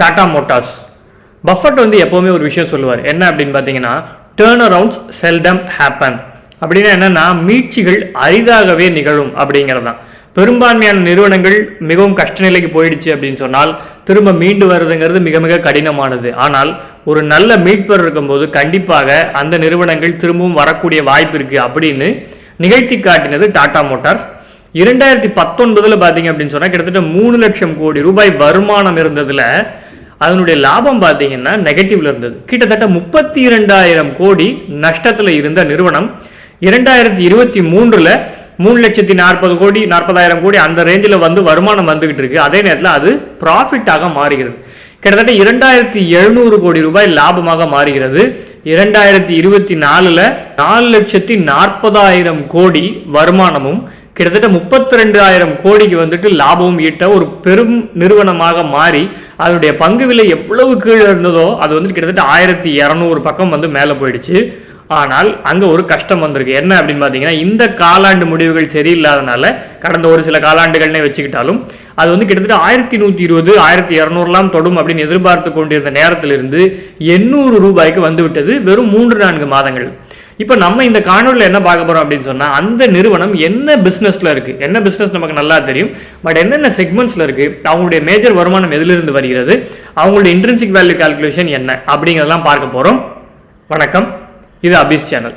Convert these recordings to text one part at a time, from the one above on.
Tata Motors buffet வந்து எப்போவுமே ஒரு விஷயம் சொல்லுவார். என்ன அப்படின்னு பார்த்தீங்கன்னா டேர்ன் அரவுண்ட்ஸ் செல்டம் ஹேப்பன் அப்படின்னா என்னன்னா மீட்சிகள் அரிதாகவே நிகழும் அப்படிங்கிறது தான் பெரும்பான்மையான நிறுவனங்கள் மிகவும் கஷ்ட நிலைக்கு போயிடுச்சு அப்படின்னு சொன்னால் திரும்ப மீண்டு வருதுங்கிறது மிக மிக கடினமானது. ஆனால் ஒரு நல்ல மீட்பர் இருக்கும்போது கண்டிப்பாக அந்த நிறுவனங்கள் திரும்பவும் வரக்கூடிய வாய்ப்பு இருக்குது அப்படின்னு நிகழ்த்தி காட்டினது டாடா மோட்டார்ஸ் இரண்டாயிரத்தி பத்தொன்பதில் பார்த்தீங்க அப்படின்னு சொன்னால் கிட்டத்தட்ட மூணு லட்சம் கோடி ரூபாய் வருமானம் இருந்ததில் அதனுடைய லாபம் பார்த்தீங்கன்னா நெகட்டிவ்ல இருந்தது. கிட்டத்தட்ட முப்பத்தி இரண்டாயிரம் கோடி நஷ்டத்தில் இருந்த நிறுவனம். இரண்டாயிரத்தி இருபத்தி மூன்றுல மூணு லட்சத்தி நாற்பது கோடி நாற்பதாயிரம் கோடி அந்த ரேஞ்சில் வந்து வருமானம் வந்துகிட்டு இருக்கு. அதே நேரத்தில் அது ப்ராஃபிட்டாக மாறுகிறது. கிட்டத்தட்ட இரண்டாயிரத்தி எழுநூறு கோடி ரூபாய் லாபமாக மாறுகிறது. இரண்டாயிரத்தி இருபத்தி நாலுல நாலு லட்சத்தி நாற்பதாயிரம் கோடி வருமானமும் கிட்டத்தட்ட முப்பத்தி ரெண்டாயிரம் கோடிக்கு வந்துட்டு லாபம் ஈட்ட ஒரு பெரும் நிறுவனமாக மாறி அதனுடைய பங்கு விலை எவ்வளவு கீழே இருந்ததோ அது வந்து கிட்டத்தட்ட ஆயிரத்தி இரநூறு பக்கம் வந்து மேலே போயிடுச்சு. ஆனால் அங்கே ஒரு கஷ்டம் வந்திருக்கு. என்ன அப்படின்னு பார்த்தீங்கன்னா இந்த காலாண்டு முடிவுகள் சரியில்லாதனால கடந்த ஒரு சில காலாண்டுகள்னே வச்சுக்கிட்டாலும் அது வந்து கிட்டத்தட்ட ஆயிரத்தி நூற்றி இருபது ஆயிரத்தி இரநூறுலாம் தொடும் அப்படின்னு எதிர்பார்த்து கொண்டிருந்த நேரத்திலிருந்து எண்ணூறு ரூபாய்க்கு வந்துவிட்டது வெறும் மூன்று நான்கு மாதங்கள். இப்போ நம்ம இந்த காணொலியில் என்ன பார்க்க போகிறோம் அப்படின்னு சொன்னால் அந்த நிறுவனம் என்ன பிஸ்னஸில் இருக்குது என்ன பிஸ்னஸ் நமக்கு நல்லா தெரியும்? பட் என்னென்ன செக்மெண்ட்ஸில் இருக்குது அவங்களுடைய மேஜர் வருமானம் எதிலிருந்து வருகிறது? அவங்களுடைய இன்ட்ரென்சிக் வேல்யூ கால்குலேஷன் என்ன? அப்படிங்கிறதெல்லாம் பார்க்க போகிறோம் வணக்கம். இது அபிஸ் சேனல்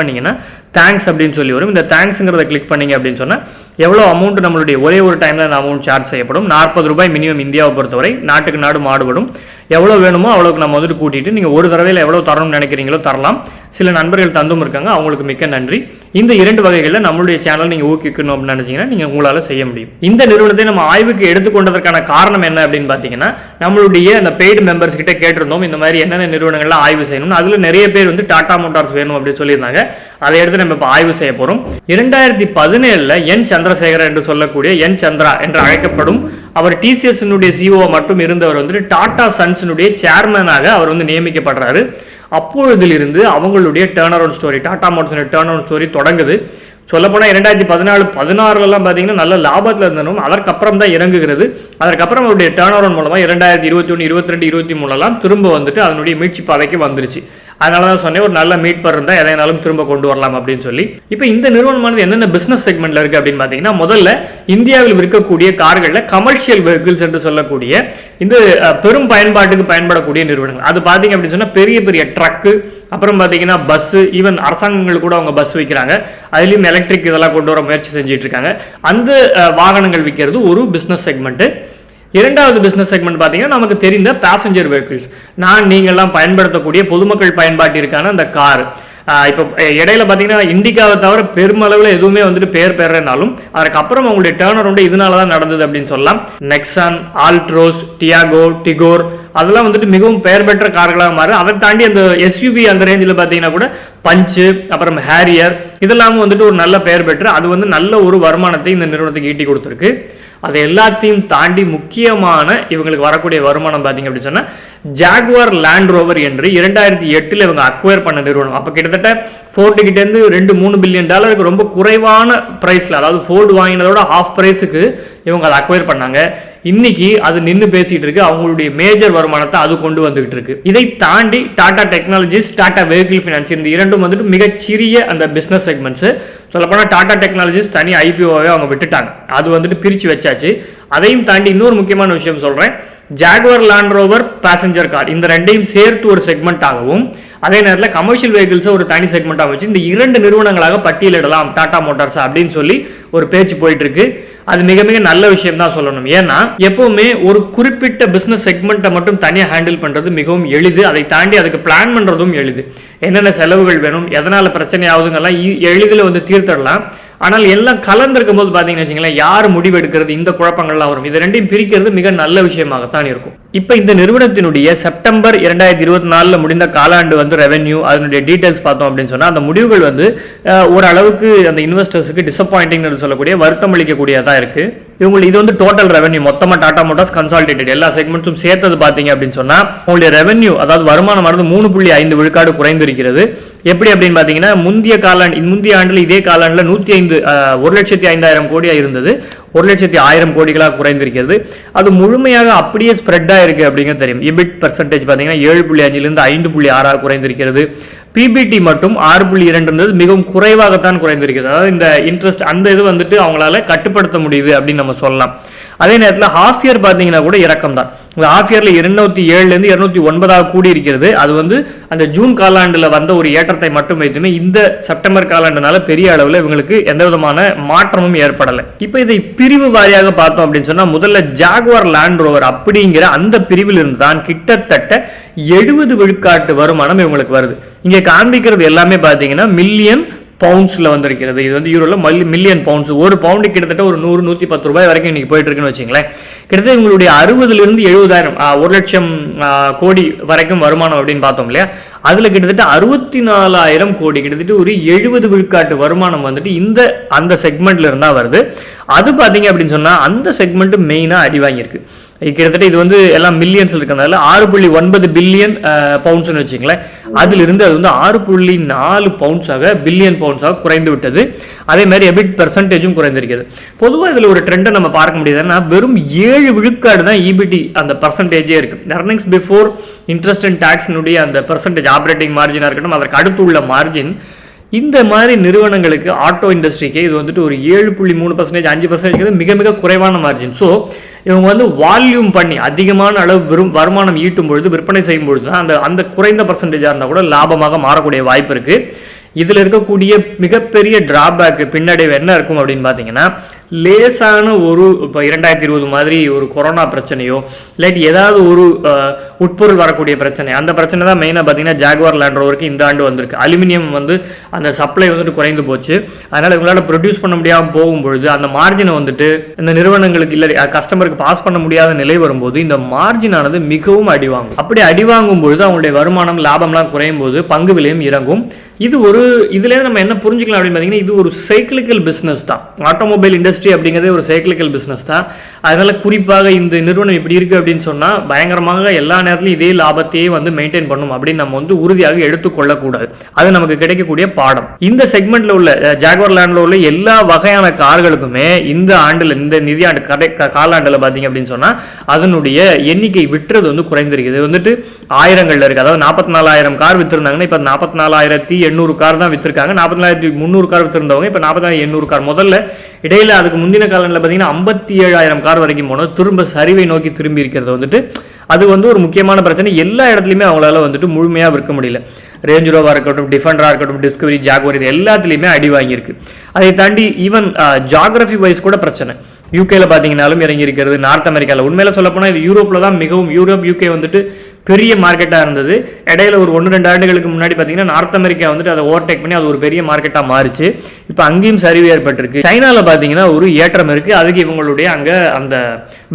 பண்ணீங்கன்னா தேங்க்ஸ் அப்படின்னு சொல்லி வரும். இந்த தேங்க்ஸுங்கிறத கிளிக் பண்ணீங்க அப்படின்னு சொன்னால் எவ்வளோ அமௌண்ட் நம்மளுடைய ஒரே ஒரு டைமில் அந்த அமௌண்ட் சார்ஜ் செய்யப்படும்? நாற்பது ரூபாய் மினிமம் இந்தியாவை பொறுத்தவரை நாட்டுக்கு நாடு மாடுபடும். எவ்வளோ வேணுமோ அவ்வளோக்கு நம்ம வந்துட்டு கூட்டிட்டு நீங்கள் ஒரு தடவையில் எவ்வளோ தரணும்னு நினைக்கிறீங்களோ தரலாம். சில நண்பர்கள் தந்தும் இருக்காங்க அவங்களுக்கு மிக்க நன்றி. இந்த இரண்டு வகைகளில் நம்மளுடைய சேனல் நீங்கள் ஊக்கிக்கணும் அப்படின்னு நினச்சிங்கன்னா நீங்கள் உங்களால் செய்ய முடியும். இந்த நிறுவனத்தை நம்ம ஆய்வுக்கு எடுத்துக்கொண்டதற்கான காரணம் என்ன அப்படின்னு பார்த்தீங்கன்னா நம்மளுடைய அந்த பெய்டு மெம்பர்ஸ் கிட்ட கேட்டிருந்தோம் இந்த மாதிரி என்னென்ன நிறுவனங்கள்லாம் ஆய்வு செய்யணும் அதில் நிறைய பேர் வந்து டாடா மோட்டார்ஸ் வேணும் அப்படின்னு சொல்லியிருந்தாங்க. அதை எடுத்து நம்ம இப்போ ஆய்வு செய்ய போகிறோம் இரண்டாயிரத்தி பதினேழில் என் சந்திரசேகர் என்று சொல்லக்கூடிய என் சந்திரா என்று அழைக்கப்படும் அவர் டிசிஎஸ்னுடைய சிஓ மட்டும் இருந்தவர் வந்துட்டு டாடா சன்ஸினுடைய சேர்மனாக அவர் வந்து நியமிக்கப்படுறாரு. அப்பொழுதிலிருந்து அவங்களுடைய டேர்ன் அரவுண்ட் ஸ்டோரி டாடா மோட்டர்ஸுடைய டேர்ன் அரவுண்ட் ஸ்டோரி தொடங்குது. சொல்லப்போனால் இரண்டாயிரத்தி பதினாலு பதினாறுலலாம் பார்த்தீங்கன்னா நல்ல லாபத்தில் இருந்தனும். அதற்கப்புறம் தான் இறங்குகிறது. அதற்கப்புறம் அவருடைய டேர்ன் அரவுண்ட் மூலமாக இரண்டாயிரத்தி இருபத்தி ஒன்று இருபத்தி ரெண்டு இருபத்தி மூணுலாம் திரும்ப வந்துட்டு அதனுடைய மீட்சி பாதைக்கு வந்துருச்சு. அதனால தான் சொன்னேன் ஒரு நல்ல மீட்பர் இருந்தால் எதைனாலும் திரும்ப கொண்டு வரலாம் அப்படின்னு சொல்லி. இப்போ இந்த நிறுவனமானது என்னென்ன பிஸ்னஸ் செக்மெண்ட்ல இருக்கு அப்படின்னு பார்த்தீங்கன்னா முதல்ல இந்தியாவில் விற்கக்கூடிய கார்களில் கமர்ஷியல் வெஹிக்கிள்ஸ் என்று சொல்லக்கூடிய இந்த பெரும் பயன்பாட்டுக்கு பயன்படக்கூடிய நிறுவனங்கள். அது பார்த்தீங்க அப்படின்னு சொன்னால் பெரிய பெரிய ட்ரக்கு அப்புறம் பார்த்தீங்கன்னா பஸ்ஸு ஈவன் அரசாங்கங்கள் கூட அவங்க பஸ் விற்கிறாங்க அதுலேயும் எலக்ட்ரிக் இதெல்லாம் கொண்டு வர முயற்சி செஞ்சுட்டு இருக்காங்க. அந்த வாகனங்கள் விற்கிறது ஒரு பிஸ்னஸ் செக்மெண்ட்டு இரண்டாவது பிஸ்னஸ் செக்மெண்ட் பார்த்தீங்கன்னா நமக்கு தெரிந்த பேசஞ்சர் வெஹிக்கிள்ஸ் நான் நீங்கள்லாம் பயன்படுத்தக்கூடிய பொதுமக்கள் பயன்பாட்டிற்கான அந்த கார் இப்போ இடையில பார்த்தீங்கன்னா இண்டிகாவை தவிர பெருமளவில் எதுவுமே வந்துட்டு பேர் பெறனாலும் அதுக்கப்புறம் அவங்களுடைய டேர்ன் அரௌண்ட் இதனால தான் நடந்தது அப்படின்னு சொல்லலாம். நெக்ஸான் ஆல்ட்ரோஸ் டியாகோ டிகோர் அதெல்லாம் வந்துட்டு மிகவும் பெயர் பெற்ற கார்களாக மாறு அதை தாண்டி அந்த எஸ்யூபி அந்த ரேஞ்சில் பார்த்தீங்கன்னா கூட பஞ்சு அப்புறம் ஹேரியர் இதெல்லாம் வந்துட்டு ஒரு நல்ல பெயர் பெற்று அது வந்து நல்ல ஒரு வருமானத்தை இந்த நிறுவனத்துக்கு ஈட்டி கொடுத்துருக்கு. அது எல்லாத்தையும் தாண்டி முக்கியமான இவங்களுக்கு வரக்கூடிய வருமானம் பார்த்தீங்க அப்படின்னு சொன்னால் ஜாகுவார் லேண்ட் ரோவர் என்று இரண்டாயிரத்தி எட்டில் இவங்க அக்வயர் பண்ண நிறுவனம். அப்போ கிட்டத்தட்ட ஃபோர்டு கிட்டேருந்து ரெண்டு மூணு பில்லியன் டாலருக்கு ரொம்ப குறைவான ப்ரைஸில் அதாவது ஃபோர்டு வாங்கினதோட ஹாஃப் ப்ரைஸுக்கு இவங்க அதை அக்வயர் பண்ணாங்க. இன்னைக்கு அது நின்று பேசிட்டு இருக்கு. அவங்களுடைய மேஜர் வருமானத்தை அது கொண்டு வந்துகிட்டு இருக்கு. இதை தாண்டி Tata technologies Tata vehicle finance இந்த இரண்டும் வந்துட்டு மிகச்சிறிய அந்த பிஸ்னஸ் செக்மெண்ட்ஸ் சொல்லப்போனால் டாடா டெக்னாலஜிஸ் தனி ஐபிஓவே அவங்க விட்டுட்டாங்க. அது வந்துட்டு பிரித்து வச்சாச்சு. அதையும் தாண்டி இன்னொரு முக்கியமான விஷயம் சொல்கிறேன் Jaguar Land Rover passenger car இந்த ரெண்டையும் சேர்த்து ஒரு செக்மெண்ட் ஆகவும் அதே நேரத்தில் கமர்ஷியல் வெஹிக்கிள்ஸை ஒரு தனி செக்மெண்ட்டாக வச்சு இந்த இரண்டு நிறுவனங்களாக பட்டியலிடலாம் டாடா மோட்டார்ஸ் அப்படின்னு சொல்லி ஒரு பேச்சு போயிட்டு இருக்கு. அது மிக மிக நல்ல விஷயம் தான் சொல்லணும். ஏன்னா எப்பவுமே ஒரு குறிப்பிட்ட பிசினஸ் செக்மெண்ட்டை மட்டும் தனியாக ஹேண்டில் பண்ணுறது மிகவும் எளிது. அதை தாண்டி அதுக்கு பிளான் பண்ணுறதும் எளிது. என்னென்ன செலவுகள் வேணும் எதனால் பிரச்சனை ஆகுதுங்கெல்லாம் எளிதில் வந்து தீர்த்திடலாம் ஆனால் எல்லாம் கலந்திருக்கும் போது பார்த்தீங்கன்னு வச்சுங்களேன் யார் முடிவெடுக்கிறது இந்த குழப்பங்கள்லாம் வரும். இது ரெண்டையும் பிரிக்கிறது மிக நல்ல விஷயமாகத்தான் இருக்கும். இப்போ இந்த நிறுவனத்தினுடைய செப்டம்பர் இரண்டாயிரத்தி இருபத்தி நாலில் முடிந்த காலாண்டு வந்து ரெவென்யூ அதனுடைய டீட்டெயில்ஸ் பார்த்தோம் அப்படின்னு சொன்னால் அந்த முடிவுகள் வந்து ஓரளவுக்கு அந்த இன்வெஸ்டர்ஸுக்கு டிசப்பாயிண்டிங்னு சொல்லக்கூடிய வருத்தம் அளிக்கக்கூடியதாக இருக்குது இவங்களுக்கு இது வந்து டோட்டல் ரெவன்யூ மொத்தமாக டாடா மோட்டார்ஸ் கன்சால்டேட்டட் எல்லா செக்மெண்ட்ஸும் சேர்த்தது பார்த்தீங்க அப்படின்னு சொன்னால் உங்களுடைய ரெவன்யூ அதாவது வருமானம் வந்து மூணு புள்ளி ஐந்து விழுக்காடு குறைந்திருக்கிறது. எப்படி அப்படின்னு பார்த்தீங்கன்னா முந்தைய காலாண்டு முந்தைய ஆண்டில் இதே காலாண்டில் நூற்றி ஐந்து ஒரு லட்சத்தி ஐந்தாயிரம் கோடியாக இருந்தது. ஒரு லட்சத்தி ஆயிரம் கோடிகளாக குறைந்திருக்கிறது. அது முழுமையாக அப்படியே ஸ்ப்ரெட் ஆயிருக்கு அப்படிங்கிறது தெரியும். இபிட் பர்சன்டேஜ் பார்த்தீங்கன்னா ஏழு புள்ளி அஞ்சிலிருந்து ஐந்து புள்ளி ஆறாக குறைந்திருக்கிறது. பிபிடி மட்டும் ஆறு புள்ளி இரண்டு இருந்தது மிகவும் குறைவாகத்தான் குறைந்திருக்கிறது. அதாவது இந்த இன்ட்ரெஸ்ட் அந்த இது வந்துட்டு அவங்களால கட்டுப்படுத்த முடியுது அப்படின்னு நம்ம சொல்லலாம். அதே நேரத்தில் ஹாஃப் இயர் பார்த்தீங்கன்னா கூட இறக்கம் தான் இந்த ஹாஃப் இயரில் இருநூத்தி ஏழுலேருந்து இருநூத்தி ஒன்பதாக கூடி இருக்கிறது. அது வந்து அந்த ஜூன் காலாண்டில் வந்த ஒரு ஏற்றத்தை மட்டும் வைத்துமே இந்த செப்டம்பர் காலாண்டுனால பெரிய அளவில் இவங்களுக்கு எந்த விதமான மாற்றமும் ஏற்படலை. இப்போ இதை பிரிவு வாரியாக பார்த்தோம் அப்படின்னு சொன்னால் முதல்ல ஜாகுவார் லேண்ட் ரோவர் அப்படிங்கிற அந்த பிரிவில் இருந்து தான் கிட்டத்தட்ட எழுபது விழுக்காட்டு வருமானம் இவங்களுக்கு வருது. இங்கே காண்பிக்கிறது எல்லாமே பார்த்தீங்கன்னா மில்லியன் பவுண்ட்ஸில் வந்திருக்கிறது. இது வந்து யூரோல மல்லி மில்லியன் பவுண்ட்ஸ் ஒரு பவுண்டு கிட்டத்தட்ட ஒரு நூறு நூற்றி பத்து ரூபாய் வரைக்கும் இன்றைக்கி போயிட்டு இருக்குன்னு வச்சுங்களேன். கிட்டத்தட்ட உங்களுடைய அறுபதுலேருந்து எழுபதாயிரம் ஒரு லட்சம் கோடி வரைக்கும் வருமானம் அப்படின்னு பார்த்தோம் இல்லையா? அதில் கிட்டத்தட்ட அறுபத்தி நாலாயிரம் கோடி கிட்டத்தட்ட ஒரு எழுபது விழுக்காட்டு வருமானம் வந்துட்டு இந்த அந்த செக்மெண்ட்ல இருந்தால் வருது. அது பார்த்தீங்க அப்படின்னு சொன்னால் அந்த செக்மெண்ட்டு மெயினாக அடி வாங்கியிருக்கு. கிட்டத்தட்ட இது வந்து எல்லாம் மில்லியன்ஸ் இருக்கிறதுனால ஆறு புள்ளி ஒன்பது பில்லியன் பவுண்ட்ஸ்னு வச்சுங்களேன் அதிலிருந்து அது வந்து ஆறு புள்ளி நாலு பவுண்ட்ஸாக பில்லியன் பவுண்ட்ஸாக குறைந்து விட்டது. அதே மாதிரி எபிட் பெர்சன்டேஜும் குறைந்திருக்கிறது. பொதுவாக இதில் ஒரு ட்ரெண்டை நம்ம பார்க்க முடியுதுன்னா வெறும் ஏழு விழுக்காடு தான் இபிடி அந்த பர்சன்டேஜே இருக்கு. எர்னிங்ஸ் பிஃபோர் இன்ட்ரெஸ்ட் அண்ட் டேக்ஸினுடைய அந்த பர்சன்டேஜ் ஆப்ரேட்டிங் மார்ஜினாக இருக்கட்டும் அதற்கு அடுத்து உள்ள மார்ஜின் இந்த மாதிரி நிறுவனங்களுக்கு ஆட்டோ இண்டஸ்ட்ரிக்கு இது வந்துட்டு ஒரு ஏழு புள்ளி மூணு பர்சன்டேஜ் அஞ்சு பர்சன்டேஜ் மிக மிக குறைவான மார்ஜின் ஸோ இவங்க வந்து வால்யூம் பண்ணி அதிகமான அளவு விரும் வருமானம் ஈட்டும் பொழுது விற்பனை செய்யும் பொழுது தான் அந்த அந்த குறைந்த பர்சன்டேஜாக இருந்தால் கூட லாபமாக மாறக்கூடிய வாய்ப்பு இருக்குது இதில் இருக்கக்கூடிய மிகப்பெரிய டிராபேக் பின்னடைவு என்ன இருக்கும் அப்படின்னு பார்த்தீங்கன்னா லேசான ஒரு இப்போ இரண்டாயிரத்தி இருபது மாதிரி ஒரு கொரோனா பிரச்சனையோ இல்லாட்டி ஏதாவது ஒரு உட்பொருள் வரக்கூடிய பிரச்சனை. அந்த பிரச்சனை தான் மெயினாக பார்த்தீங்கன்னா ஜாகுவார் லேண்ட் ரோவருக்கு இந்த ஆண்டு வந்திருக்கு. அலுமினியம் வந்து அந்த சப்ளை வந்துட்டு குறைந்து போச்சு. அதனால் இவங்களால் ப்ரொடியூஸ் பண்ண முடியாமல் போகும்பொழுது அந்த மார்ஜினை வந்துட்டு இந்த நிறுவனங்களுக்கு இல்லை கஸ்டமருக்கு பாஸ் பண்ண முடியாத நிலை வரும்போது இந்த மார்ஜினானது மிகவும் அடிவாங்கும் அப்படி அடிவாங்கும் பொழுது அவங்களுடைய வருமானம் லாபம்லாம் குறையும் போது பங்கு விலையும் இறங்கும். இது ஒரு இதுலேருந்து நம்ம என்ன புரிஞ்சுக்கலாம் அப்படின்னு பார்த்தீங்கன்னா இது ஒரு சைக்கிளிக்கல் பிஸ்னஸ் தான். ஆட்டோமொபைல் இண்டஸ்ட்ரி அப்படிங்கிறதே ஒரு சைக்கிளிக்கல் பிஸ்னஸ் தான். அதனால் குறிப்பாக இந்த நிறுவனம் இப்படி இருக்குது அப்படின்னு சொன்னால் பயங்கரமாக எல்லா நேரத்துலையும் இதே லாபத்தையே வந்து மெயின்டைன் பண்ணும் அப்படின்னு நம்ம வந்து உறுதியாக எடுத்துக்கொள்ளக்கூடாது. அது நமக்கு கிடைக்கக்கூடிய பாடம். இந்த செக்மெண்ட்டில் உள்ள ஜாகுவர் லேண்டில் உள்ள எல்லா வகையான கார்களுக்குமே இந்த ஆண்டில் இந்த நிதியாண்டு கடை க- பார்த்தீங்க அப்படின்னு சொன்னால் அதனுடைய எண்ணிக்கை விற்றது வந்து குறைந்திருக்கு இது வந்துட்டு ஆயிரங்களில் இருக்குது அதாவது நாற்பத்தி நாலாயிரம் கார் விற்றுருந்தாங்கன்னா இப்போ நாற்பத்தி நாலாயிரத்தி எண்ணூறு கார் தான் விற்றுருக்காங்க நாற்பத்தலாயிரத்தி முந்நூறு கார் விற்றுருந்தவங்க இப்போ நாற்பத்தி எண்ணூறு கார். முதல்ல இடையில அதுக்கு முந்தின காலங்களில் பார்த்தீங்கன்னா ஐம்பத்தி ஏழாயிரம் கார் வரைக்கும் போனோம். திரும்ப சரிவை நோக்கி திரும்பி இருக்கிறது வந்துட்டு அது வந்து ஒரு முக்கியமான பிரச்சனை. எல்லா இடத்துலையுமே அவங்களால வந்துட்டு முழுமையாக விற்க முடியல. ரேஞ்ச் ரோவாக இருக்கட்டும் டிஃபெண்டராக இருக்கட்டும் டிஸ்கவரி ஜாகுவர் இது எல்லாத்துலேயுமே அடி வாங்கியிருக்கு. அதை தாண்டி ஈவன் ஜாகிரபி வைஸ் கூட பிரச்சனை. யூகேல பார்த்தீங்கன்னாலும் இறங்கி இருக்கிறது நார்த் அமெரிக்காவில் உண்மையில சொல்லப்போனால் இது யூரோப்பில் தான் மிகவும் யூரோப் யூகே வந்துட்டு பெரிய மார்க்கெட்டாக இருந்தது. இடையில ஒரு ஒன்று ரெண்டு ஆண்டுகளுக்கு முன்னாடி பார்த்தீங்கன்னா நார்த் அமெரிக்கா வந்துட்டு அதை ஓவர்டேக் பண்ணி அது ஒரு பெரிய மார்க்கெட்டாக மாறிச்சு. இப்போ அங்கேயும் சரிவு ஏற்பட்டிருக்கு. சைனாவில் பார்த்தீங்கன்னா ஒரு ஏற்றம் இருக்குது அதுக்கு இவங்களுடைய அங்கே அந்த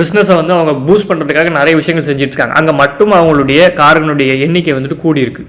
பிஸ்னஸை வந்து அவங்க பூஸ்ட் பண்ணுறதுக்காக நிறைய விஷயங்கள் செஞ்சுட்டு இருக்காங்க. அங்கே மட்டும் அவங்களுடைய கார்களுடைய எண்ணிக்கை வந்துட்டு கூடி இருக்கு